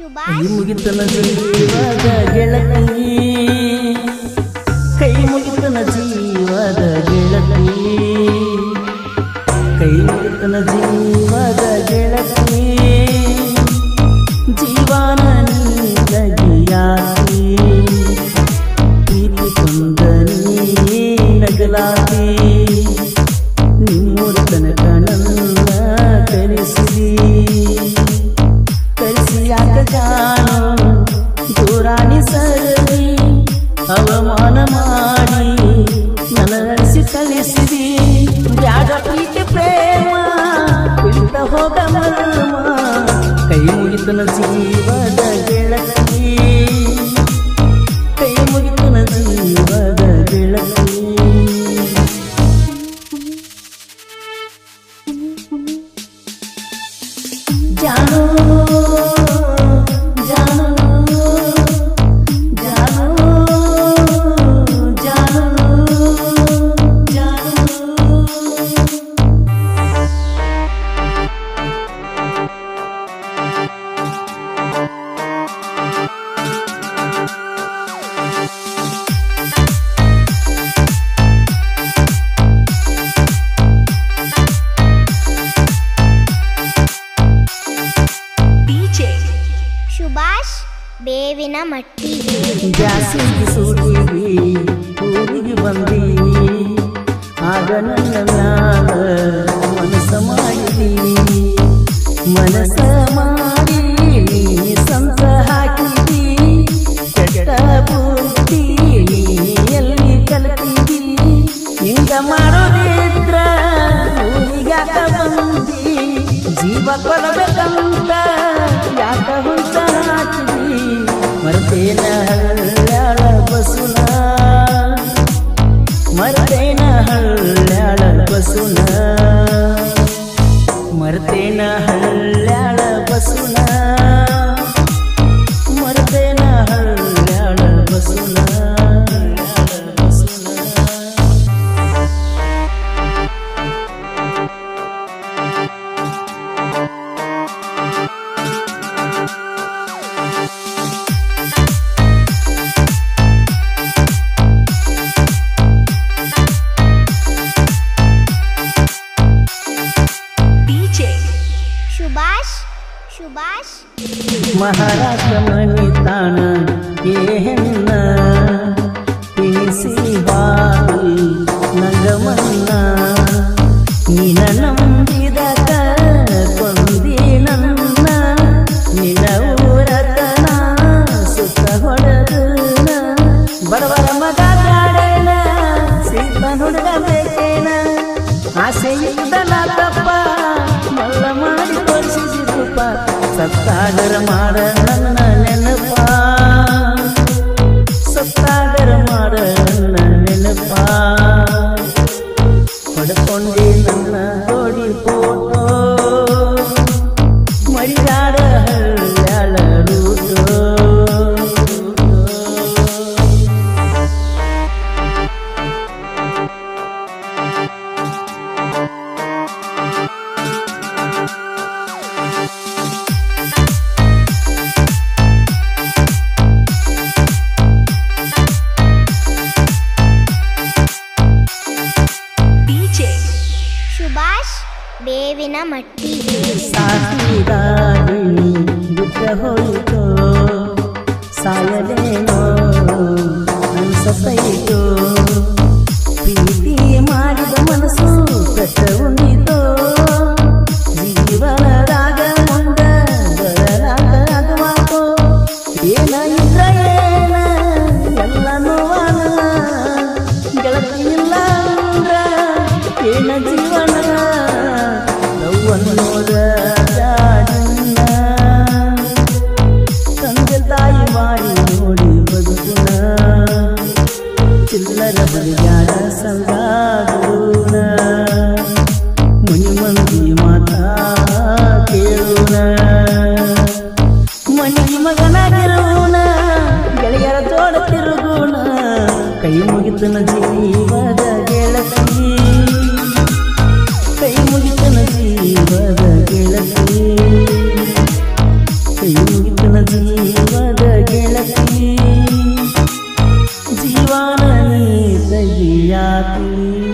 ಮುಗಿತನ ಜೀವದ ಗೆಳತಿ ಕೈ ಮುಗಿತನ ಜೀವದ ಗೆಳತಿ. ಕೈ ಮುಗಿತನ ಜೀವದ ಗೆಳತಿ. ಜೀವನ ಕೊಂದನಿ ನಗಲಾತಿ ಕೈ ಮುಗಿತನ ಜೀವದ ಬೇವಿನ ಮಟ್ಟಿ. ಜಾಸ್ತಿ ಸೂರಿವಿ ಊರಿಗೆ ಬಂದಿ, ಆಗ ನನ್ನ ಮನಸ್ಸ ಮನಸ್ಸ ಮಾಡಿ ಸಂತ ಹಾಕಿದಿ, ಕೆಟ್ಟ ಎಲ್ಲಿ ಹಿಂಗ ಮಾಡೋದಿದ್ರ ಬಂದಿ, ಜೀವ ಕೊಡಬೇಕಂತ मरतेन हल्ल्याळ बसून मरतेन हल्ल्याळ बसून मरतेन हल्ल्याळ बसून ಸುಭಾಷ್. ಮಹಾರಾಷ್ಟ್ರ ಮಣಿತಾಣ ಏ ಹೆಣ್ಣ ಸತ್ತಾಗರ ಮಾಡ ನನ್ನ ಡಿಜೆ ಸುಭಾಷ್ ಬೇವಿನ ಮಟ್ಟಿ ಸಾಕಿದಾಗಿನಿ ಬಿಟ್ಟ ಹೋಯಿತೋ ಚಿಲ್ಲರ ಬಲಿಗಾರ ಸಂಗಾಡುನ ಮನಿ ಮಾತಾ ಕೇಳೋಣ ಮನಿ ಮಗನಾಗಿರೋಣ ಗೆಳೆಯರ ತೋಡ ತಿರುಗೋಣ ಕೈ ಮುಗಿತನ ಜೀವದ You.